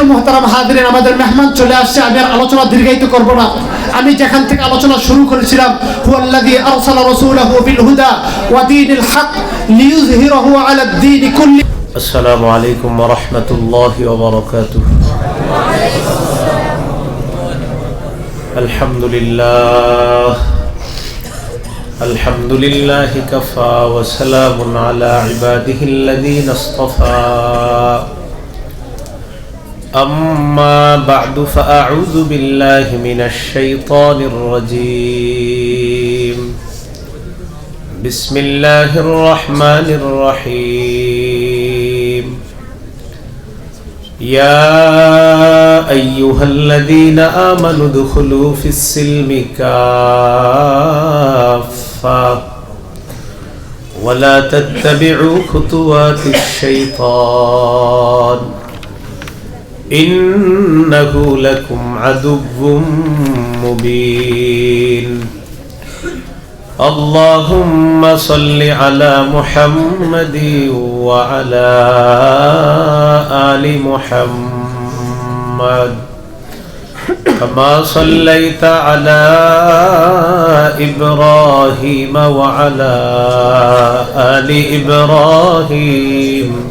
প্রিয় মোহতারাম হাদিরেন আমাদের মেহমান চলে আসছে আমি আর আলোচনা দীর্ঘায়িত করব না আমি যেখান থেকে আলোচনা শুরু করেছিলাম হুয়াল্লাযী আরসালা রাসূলাহু বিল হুদা ওয়া দীনিল হক লিইয়ুযহিরাহু আলা দ্বীনি কুল্লি السلام عليكم ورحمة الله وبركاته الحمد لله الحمد لله كفى وسلام على عباده الذين اصطفى أما بعد فأعوذ بالله من الشيطان الرجيم بسم الله الرحمن الرحيم يا أيها الذين آمنوا ادخلوا في السلم كافة ولا تتبعوا خطوات الشيطان إنه لكم عدو مبين. اللهم صل على محمد وعلى آل محمد. كما صليت على إبراهيم وعلى آل إبراهيم.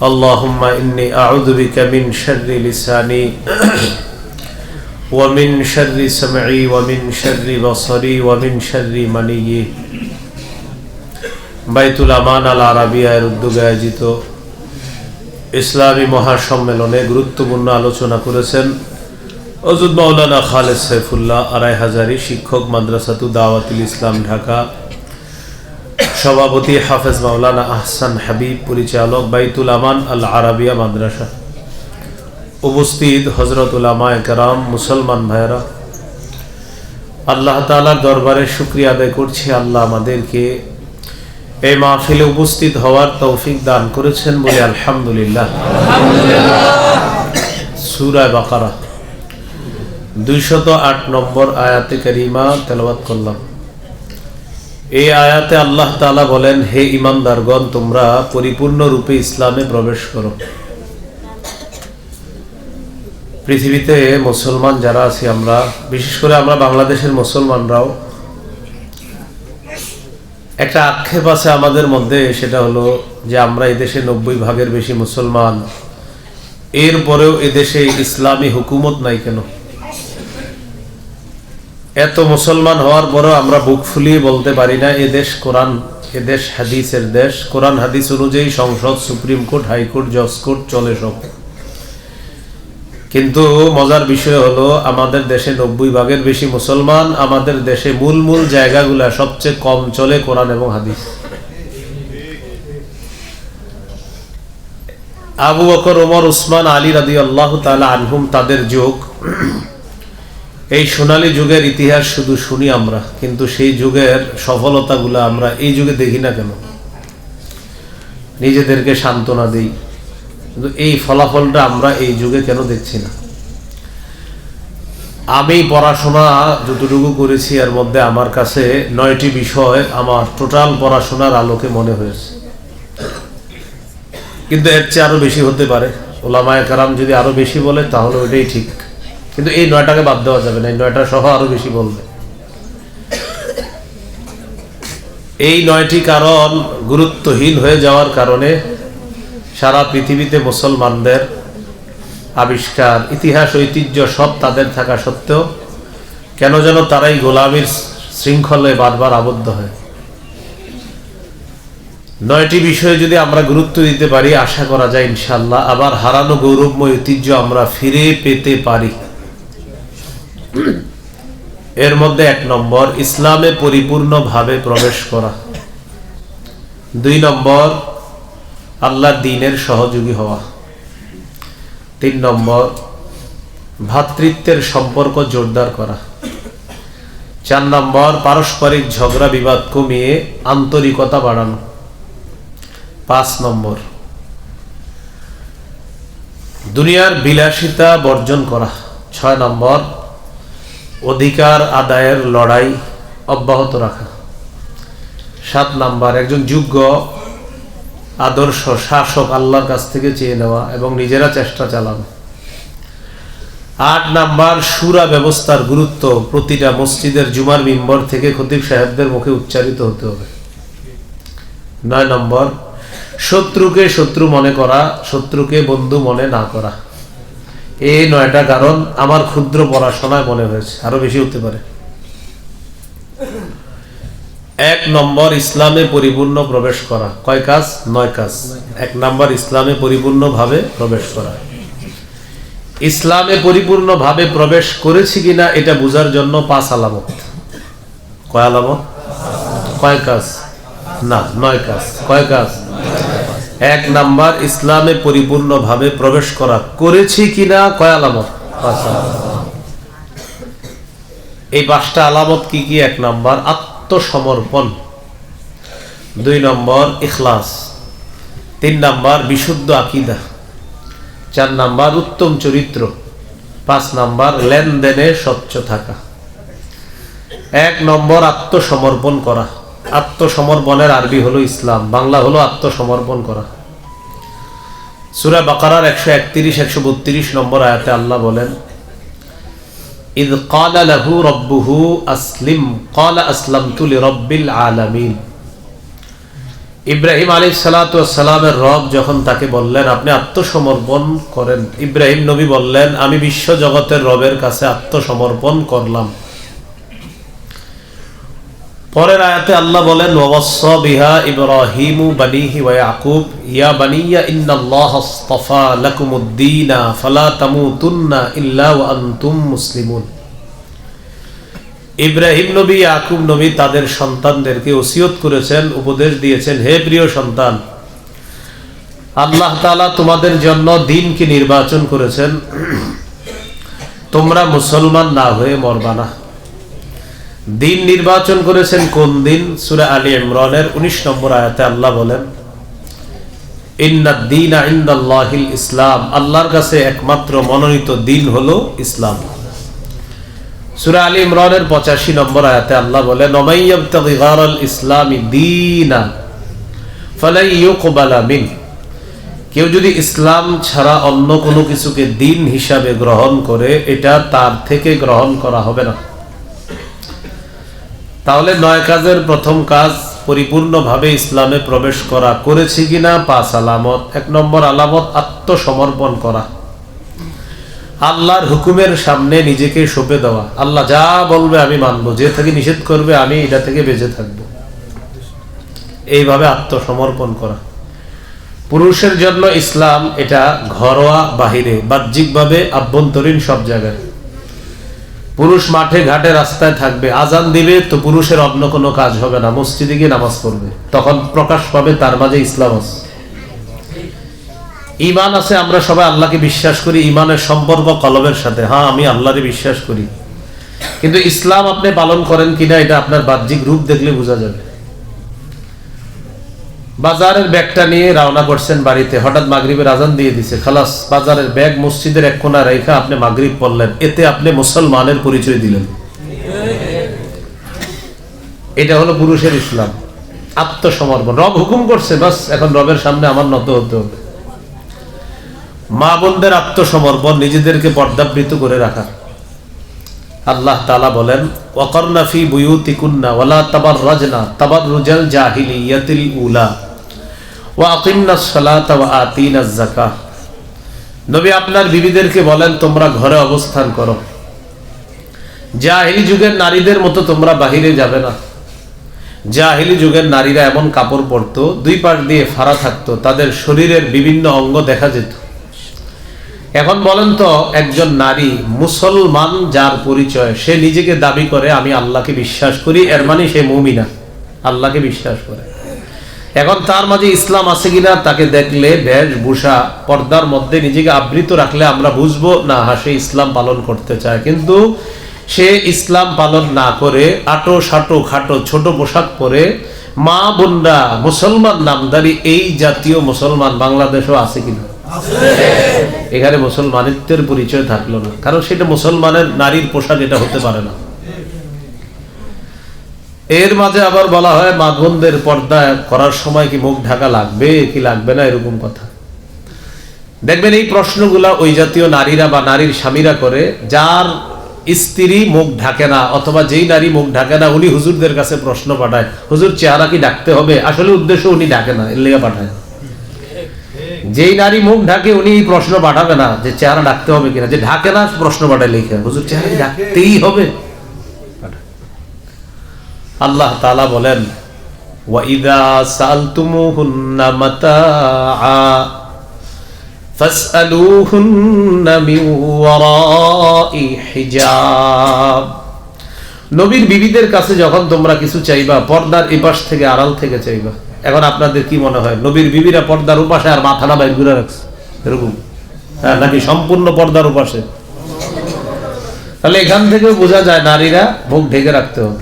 اللهم إني أعوذ بك من شر لساني ومن شر سمعي ومن شر بصري ومن شر مني বাইতুল আমান আল আরাবিয়ার উদ্যোগে আয়োজিত ইসলামী মহাসম্মেলনে গুরুত্বপূর্ণ আলোচনা করেছেন অজুদ মাওলানা খালেদ সাইফুল্লাহ আড়াই হাজারি শিক্ষক মাদ্রাসাতু দাওয়াতুল ইসলাম ঢাকা সভাপতি হাফেজ মাওলানা আহসান হাবিব, পরিচালক বাইতুল আমান আল আরাবিয়া মাদ্রাসা। উপস্থিত হজরত উলামা একরাম, মুসলমান ভাইরা আল্লাহ তালার দরবারে শুক্রিয়া আদায় করছি। আল্লাহ আমাদেরকে এই মাহফিলে উপস্থিত হওয়ার তৌফিক দান করেছেন বলে আলহামদুলিল্লাহ। সুরায় বাকারা, দুইশত আট নম্বর আয়াতে করিমা তেলাবাত করলাম। এই আয়াতে আল্লাহ তালা বলেন, হে ইমানদারগণ, তোমরা পরিপূর্ণ রূপে ইসলামে প্রবেশ করো। পৃথিবীতে মুসলমান যারা আছি আমরা, বিশেষ করে আমরা বাংলাদেশের মুসলমানরাও, একটা আক্ষেপ আছে আমাদের মধ্যে, সেটা হলো যে আমরা এদেশে নব্বই ভাগের বেশি মুসলমান। এরপরেও এদেশে ইসলামী হুকুমত নাই কেন? এত মুসলমান হওয়ার পরও আমরা বুক ফুলিয়ে বলতে পারি না এদেশ কোরআন এদেশ হাদিসের দেশ। কোরআন হাদিস অনুযায়ী সংসদ, সুপ্রিম কোর্ট হাইকোর্ট জজ কোর্ট চলে সব। কিন্তু মজার বিষয় হলো, আমাদের দেশে নব্বই ভাগের বেশি মুসলমান, আমাদের দেশে মূল মূল জায়গাগুলা সবচেয়ে কম চলে কোরআন এবং হাদিস। আবু বকর ওমর উসমান, আলী রাদি আল্লাহ তালা আনহুম তাদের যুগ। এই সোনালী যুগের ইতিহাস শুধু শুনি আমরা, কিন্তু সেই যুগের সফলতাগুলো আমরা এই যুগে দেখি না কেন? নিজেদেরকে সান্ত্বনা দিই। কিন্তু এই ফলাফলটা আমরা এই যুগে কেন দেখছি না? আমি পড়াশোনা যতটুকু করেছি, এর মধ্যে আমার কাছে নয়টি বিষয় আমার টোটাল পড়াশোনার আলোকে মনে হয়েছে। কিন্তু এর চেয়ে আরও বেশি হতে পারে। ওলামায় কারাম যদি আরও বেশি বলে, তাহলে ওইটাই ঠিক। কিন্তু এই নয়টাকে বাদ দেওয়া যাবে না, এই নয়টা সহ আরও বেশি বলবে। এই নয়টি কারণ গুরুত্বহীন হয়ে যাওয়ার কারণে সারা পৃথিবীতে মুসলমানদের আবিষ্কার, ইতিহাস, ঐতিহ্য সব তাদের থাকা সত্ত্বেও কেন যেন তারাই গোলামীর শৃঙ্খলে বারবার আবদ্ধ হয়। নয়টি বিষয়ে যদি আমরা গুরুত্ব দিতে পারি, আশা করা যায় ইনশাল্লাহ আবার হারানো গৌরবময় ঐতিহ্য আমরা ফিরে পেতে পারি। এর মধ্যে এক নম্বর, ইসলামে পরিপূর্ণভাবে প্রবেশ করা। দুই নম্বর আল্লাহ দিনের সহযোগী হওয়া। তিন নম্বর ভ্রাতৃত্বের সম্পর্ক জোরদার করা। চার নম্বর, পারস্পরিক ঝগড়া বিবাদ কমিয়ে আন্তরিকতা বাড়ানো। পাঁচ নম্বর, দুনিয়ার বিলাসিতা বর্জন করা। ছয় নম্বর অধিকার আদায়ের লড়াই অব্যাহত রাখা। সাত নাম্বার, একজন যোগ্য আদর্শ শাসক আল্লাহর কাছ থেকে চেয়ে নেওয়া এবং নিজেরা চেষ্টা চালানো। আট নাম্বার, সুরা ব্যবস্থার গুরুত্ব। প্রতিটা মসজিদের জুমার মিম্বর থেকে খতিব সাহেবদের মুখে উচ্চারিত হতে হবে। নয় নম্বর, শত্রুকে শত্রু মনে করা, শত্রুকে বন্ধু মনে না করা। এই নয়টা কারণ আমার ক্ষুদ্র পড়াশোনায় মনে হয়েছে। আরও বেশি হতে পারে। এক নম্বর, ইসলামে পরিপূর্ণ প্রবেশ করা। কয় কাজ? নয় কাজ। এক নম্বর, ইসলামে পরিপূর্ণভাবে প্রবেশ করা। ইসলামে পরিপূর্ণভাবে প্রবেশ করেছি কিনা এটা বোঝার জন্য পাঁচ আলামত। কয় আলামত? কয় কাজ? না, নয় কাজ। কয় কাজ? এক নাম্বার, ইসলামে পরিপূর্ণভাবে প্রবেশ করা করেছি কিনা, কয় আলামত। এই পাঁচটা আলামত কি কি? এক নাম্বার, আত্মসমর্পণ। দুই নম্বর, ইখলাস। তিন নাম্বার, বিশুদ্ধ আকিদা। চার নাম্বার, উত্তম চরিত্র। পাঁচ নাম্বার, লেনদেনে স্বচ্ছ থাকা। এক নম্বর, আত্মসমর্পণ করা। আত্মসমর্পণের আরবি হলো ইসলাম বাংলা হলো আত্মসমর্পণ করা সুরা বাকারার একশো একত্রিশ একশো বত্রিশ নম্বর আয়াতে আল্লাহ বলেন إذ قال له ربه أسلم قال أسلمت لرب العالمين ইব্রাহিম আলী সালামের রব যখন তাকে বললেন আপনি আত্মসমর্পণ করেন ইব্রাহিম নবী বললেন আমি বিশ্ব জগতের রবের কাছে আত্মসমর্পণ করলাম পরের আয়াতে আল্লাহ বলেন বিহা ইব্রাহিমু বানিহি ওয়া ইয়াকুব, ইয়া বানিয়া ইন্নাল্লাহ আস্তাফা নবী, ইয়াকুব নবী তাদের সন্তানদেরকে ওসিয়ত করেছেন, উপদেশ দিয়েছেন, হে প্রিয় সন্তান, আল্লাহ তাআলা তোমাদের জন্য দিনকে নির্বাচন করেছেন। তোমরা মুসলমান না হয়ে মরবা দিন নির্বাচন করেছেন কোন দিন? সুরা আলী ইমরানের উনিশ নম্বর আয়াতে আল্লাহ বলেন ইসলাম। আল্লাহর কাছে একমাত্র মনোনীত দিন হলো ইসলাম। সুরা আলী ইমরানের পঁচাশি নম্বর আয়াতে আল্লাহ বলেন ইসলামি দীনা মিন। কেউ যদি ইসলাম ছাড়া অন্য কোনো কিছুকে দিন হিসাবে গ্রহণ করে, এটা তার থেকে গ্রহণ করা হবে না। তাহলে নয় কাজের প্রথম কাজ পরিপূর্ণভাবে ইসলামে প্রবেশ করা করেছি কিনা? পাঁচ, আলামত। এক নম্বর, আলামত আত্মসমর্পণ করা। আল্লাহর হুকুমের সামনে নিজেকে সঁপে দেওয়া। আল্লাহ যা বলবে আমি মানবো, যে থেকে নিষেধ করবে আমি এটা থেকে বেঁচে থাকব। এইভাবে আত্মসমর্পণ করা। পুরুষের জন্য ইসলাম এটা ঘরোয়া বাহিরে, বাহ্যিকভাবে আভ্যন্তরীণ সব জায়গায়। পুরুষ মাঠে ঘাটে রাস্তায় থাকবে। আজান দিবে তো পুরুষের অন্য কোনো কাজ হবে না। মসজিদে গিয়ে নামাজ পড়বে। তখন প্রকাশ পাবে তার মাঝে ইসলাম আছে। ইমান আছে, আমরা সবাই আল্লাহকে বিশ্বাস করি। ইমানের সম্পর্ক কলমের সাথে। হ্যাঁ আমি আল্লাহরে বিশ্বাস করি। কিন্তু ইসলাম আপনি পালন করেন কিনা, এটা আপনার বাহ্যিক রূপ দেখলে বোঝা যাবে। বাজারের ব্যাগটা নিয়ে রওনা করছেন বাড়িতে। হঠাৎ মাগরিবের আজান দিয়ে দিছে। খালাস, বাজারের ব্যাগ মসজিদের এক কোনা রেখা আপনি মাগরিব পড়লেন। এতে আপনি মুসলমানের পরিচয় দিলেন। এটা হলো পুরুষের ইসলাম। আত্মসমর্পণ। রব হুকুম করছে, বাস এখন রবের সামনে আমার নত হতে হবে। মা বোনদের আত্মসমর্পণ, নিজেদেরকে পর্দাবৃত করে রাখা। আল্লাহ তালা বলেন, ওয়াকরনা ফি বুয়ুতিকুন্না ওয়ালা তাবার রাজনা তাবার রুজাল জাহিলিয়াতিল উলা ওয়া আকিমনা সালাতা ওয়া আতিনা যাকাহ। নবী আপনার বিবিদেরকে বলেন, তোমরা ঘরে অবস্থান করো। জাহিলি যুগের নারীদের মতো তোমরা বাহিরে যাবে না। জাহিলি যুগের নারীরা এমন কাপড় পরতো, দুই পাশ দিয়ে ফাড়া থাকতো, তাদের শরীরের বিভিন্ন অঙ্গ দেখা যেত। এখন বলেন তো, একজন নারী, মুসলমান যার পরিচয়, সে নিজেকে দাবি করে, আমি আল্লাহকে বিশ্বাস করি, এর মানে সে মৌমিনা। আল্লাহকে বিশ্বাস করে। এখন তার মাঝে ইসলাম আছে কিনা, তাকে দেখলে বেশভূষা পর্দার মধ্যে নিজেকে আবৃত রাখলে আমরা বুঝব, না হাসে ইসলাম পালন করতে চায়। কিন্তু সে ইসলাম পালন না করে, আটো সাটো খাটো ছোট পোশাক পরে মা বোনরা মুসলমান নামদারি এই জাতীয় মুসলমান বাংলাদেশও আছে কিনা? এখানে মুসলমানিত্বের পরিচয় থাকল না। কারণ সেটা মুসলমানের নারীর পোশাক, এটা হতে পারে না। এর মাঝে আবার বলা হয় মা পর্দা করার সময় কি মুখ ঢাকা লাগবে, কি লাগবে না, এরকম কথা। দেখবেন এই প্রশ্নগুলা ওই জাতীয় নারীরা বা নারীর স্বামীরা করে, যার স্ত্রী মুখ ঢাকে না, অথবা যেই নারী মুখ ঢাকে না, উনি হুজুরদের কাছে প্রশ্ন পাঠায়, হুজুর, চেহারা কি ডাকতে হবে? আসলে উদ্দেশ্য উনি ডাকে না, এর লেগে পাঠায়। যেই নারী মুখ ঢাকে উনি এই প্রশ্ন পাঠাবে না, যে চেহারা ডাকতে হবে কিনা, যে ঢাকে না প্রশ্ন পাঠায় লিখে। হুজুর, চেহারা ডাকতেই হবে? আল্লাহ তাআলা বলেন নবীর বিবিদের কাছে যখন তোমরা কিছু চাইবা, পর্দার এপাশ থেকে আড়াল থেকে চাইবা। এখন আপনাদের কি মনে হয়? নবীর বিবিরা পর্দার উপাসে আর মাথাটা বাইর করে রাখছে। এরকম। হ্যাঁ নাকি সম্পূর্ণ পর্দার উপাসে তাহলে এখান থেকে বোঝা যায় নারীরা মুখ ঢেকে রাখতে হবে।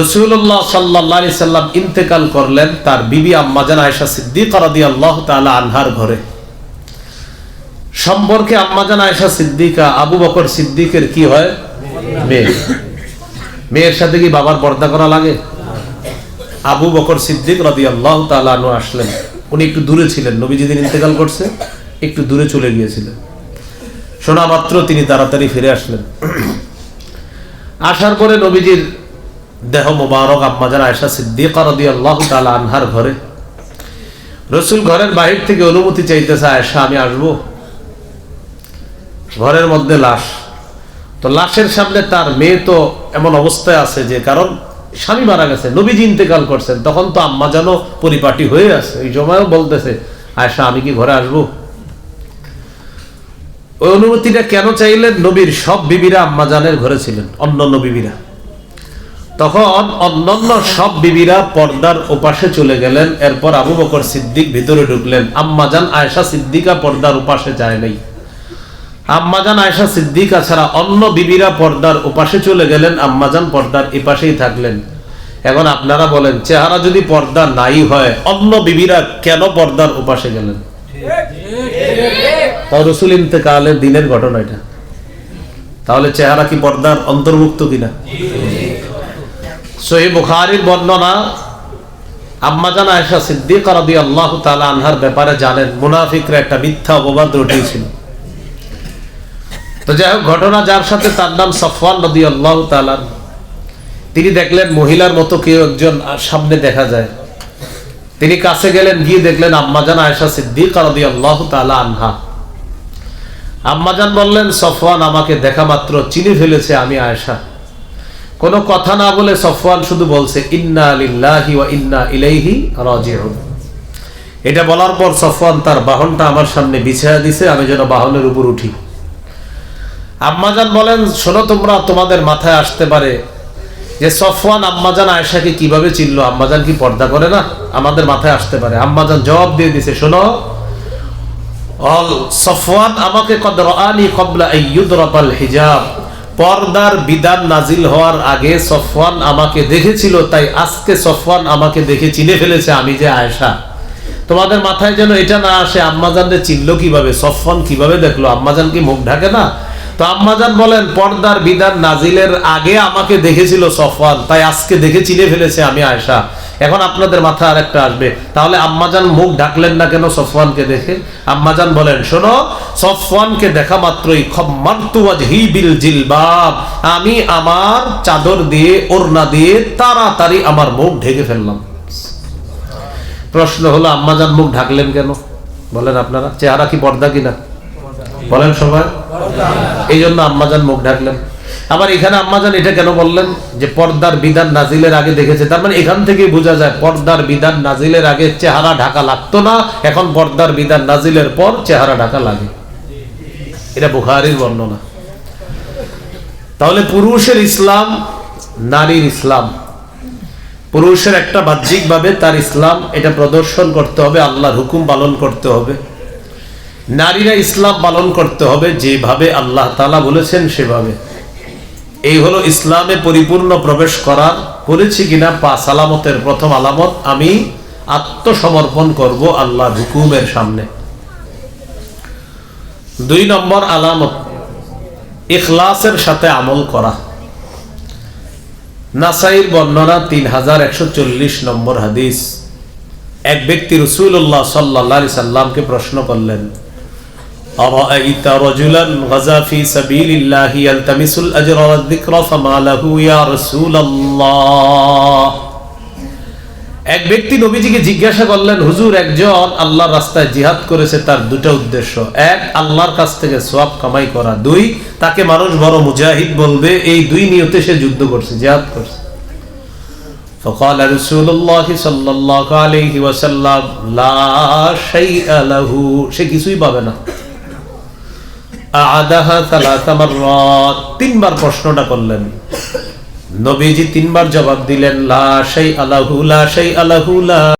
রসুল্লাহ সাল্লাহ সাল্লাম ইন্তেকাল করলেন তার বিবি আম্মাজান আয়সা সিদ্দিক রাদি আল্লাহ তালা আনহার ঘরে। সম্পর্কে আম্মাজান আয়সা সিদ্দিকা, আবু বকর সিদ্দিকের কি হয়? মেয়ে। মেয়ের সাথে কি বাবার পর্দা করা লাগে? আবু বকর সিদ্দিক রাদি আল্লাহ তালু আসলেন। উনি একটু দূরে ছিলেন নবী যেদিন ইন্তেকাল করছে, একটু দূরে চলে গিয়েছিলেন। শোনা মাত্র তিনি তাড়াতাড়ি ফিরে আসলেন। আসার পরে নবীজির দেহ মোবারক আম্মাজান আয়সা সিদ্দিকা রাদিয়াল্লাহু তাআলা আনহার ঘরে। রসুল ঘরের বাহির থেকে অনুমতি চাইতেছে আয়সা আমি আসব। ঘরের মধ্যে লাশ। তো লাশের সামনে তার মেয়ে তো এমন অবস্থায় আছে যে কারণ স্বামী মারা গেছে, নবীজি ইন্তেকাল করছেন, তখন তো আম্মা যেন পরিপাটি হয়ে আছে। এই সময়ও বলতেছে আয়সা আমি কি ঘরে আসব? ওই অনুমতিটা কেন চাইলেন? নবীর সব বিবিরা আম্মাজানের ঘরে ছিলেন অন্য অন্য বিবিরা। তখন অন্যান্য সব বিবিরা পর্দার ওপাশে চলে গেলেন, এরপর আবু বকর সিদ্দিক ভিতরে ঢুকলেন। আম্মাজান আয়েশা, সিদ্দিকা পর্দার ওপাশে যায় নাই। আম্মাজান আয়েশা সিদ্দিকা ছাড়া অন্য বিবিরা পর্দার ওপাশে চলে গেলেন, আম্মাজান পর্দার এপাশেই থাকলেন। এখন আপনারা বলেন, চেহারা যদি পর্দা নাই হয়, অন্য বিবিরা কেন পর্দার ওপাশে গেলেন? তাও দিনের ঘটনা এটা। তাহলে চেহারা কি পর্দার অন্তর্ভুক্ত কিনা? সহি বুখারির বর্ণনা, আম্মাজান আয়েশা সিদ্দিক আল্লাহ তালা আনহার ব্যাপারে জানেন, মুনাফিকরা একটা মিথ্যা অপবাদ রটিয়েছিল। তো যাই হোক, ঘটনা যার সাথে তার নাম সফওয়ান নদী আল্লাহ তালা তিনি দেখলেন মহিলার মতো কেউ একজন সামনে দেখা যায়। তিনি কাছে গেলেন, গিয়ে দেখলেন আম্মাজান আয়েশা সিদ্দিক রাদি আল্লাহ তালা আনহা আম্মাজান বললেন, সফওয়ান আমাকে দেখা মাত্র চিনি ফেলেছে আমি আয়েশা। কোনো কথা না বলে সফওয়ান শুধু বলছে, ইন্না লিল্লাহি ওয়া ইন্না ইলাইহি রাজিউন। এটা বলার পর সফওয়ান তার বাহনটা আমার সামনে বিছায়া দিছে, আমি যেন বাহনের উপর উঠি। আম্মাজান বলেন, শোনো তোমরা, তোমাদের মাথায় আসতে পারে যে সফওয়ান আম্মাজান আয়েশাকে কীভাবে চিনলো? আম্মাজান কি পর্দা করে না? আমাদের মাথায় আসতে পারে। আম্মাজান জবাব দিয়ে দিছে, শোনো, অল সফওয়ান আমাকে কদ রাআনি ক্বাবলা আইয়ুদরাবাল হিজাব। পর্দার বিধান নাজিল হওয়ার আগে সফওয়ান আমাকে দেখেছিল, তাই আজকে সফওয়ান আমাকে দেখে চিনে ফেলেছে আমি যে আয়েশা। তোমাদের মাথায় যেন এটা না আসে আম্মাজানকে চিনলো কীভাবে? সফওয়ান কীভাবে দেখল? আম্মাজান কি মুখ ঢাকে না? তো আম্মাজান বলেন, পর্দার বিধান নাজিলের আগে আমাকে দেখেছিল সফওয়ান, তাই আজকে দেখে চিনে ফেলেছে আমি আয়েশা। এখন আপনাদের মাথায় আরেকটা আসবে। তাহলে আম্মাজান মুখ ঢাকলেন না কেন সফওয়ানকে দেখে? আম্মাজান বলেন, শোনো, সফওয়ানকে দেখা মাত্রই বিল জিলবাব, আমি আমার চাদর দিয়ে, ওড়না দিয়ে তাড়াতাড়ি আমার মুখ ঢেকে ফেললাম। প্রশ্ন হলো, আম্মাজান মুখ ঢাকলেন কেন? বলেন আপনারা, চেহারা কি পর্দা কিনা? বলেন সবাই। এই জন্য আম্মাজান মুখ ঢাকলেন। আবার এখানে আম্মাজান এটা কেন বললেন? যে পর্দার বিধান নাজিলের আগে দেখেছে। তার মানে এখান থেকে বোঝা যায়, পর্দার বিধান নাজিলের আগে চেহারা ঢাকা লাগতো না, এখন পর্দার বিধান নাজিলের পর চেহারা ঢাকা লাগে। এটা বুখারির বর্ণনা। তাহলে পুরুষের ইসলাম, নারীর ইসলাম। পুরুষের একটা বাহ্যিকভাবে তার ইসলাম, এটা প্রদর্শন করতে হবে, আল্লাহর হুকুম পালন করতে হবে। নারীরা ইসলাম পালন করতে হবে যেভাবে আল্লাহ তালা বলেছেন সেভাবে। এই হলো ইসলামে পরিপূর্ণ প্রবেশ করার, বলেছি কিনা, পা সালামতের প্রথম আলামত, আমি আত্মসমর্পণ করব আল্লাহ হুকুমের সামনে। দুই নম্বর আলামত, ইখলাসের সাথে আমল করা। নাসাইর বর্ণনা তিন হাজার একশো চল্লিশ নম্বর হাদিস। এক ব্যক্তি রসুল্লাহ সাল্লাহ সাল্লামকে প্রশ্ন করলেন أرأيت رجلا غزا في سبيل الله يلتمس الأجر والذكر فما له يا رسول الله এক ব্যক্তি নবীজিকে জিজ্ঞাসা করলেন হুজুর একজন আল্লাহর রাস্তায় জিহাদ করেছে তার দুটো উদ্দেশ্য এক আল্লাহর কাছ থেকে সোয়াব কামাই করা দুই তাকে মানুষ বড় মুজাহিদ বলবে এই দুই নিয়তে সে যুদ্ধ করছে জিহাদ করছে فقال رسول الله صلى الله عليه وسلم لا شيء له সে কিছুই পাবে না আদাহা সালাসা মাররাত তিনবার প্রশ্নটা করলেন। নবীজি তিনবার জবাব দিলেন লা সেই আলাহু লা সেই আলাহু লা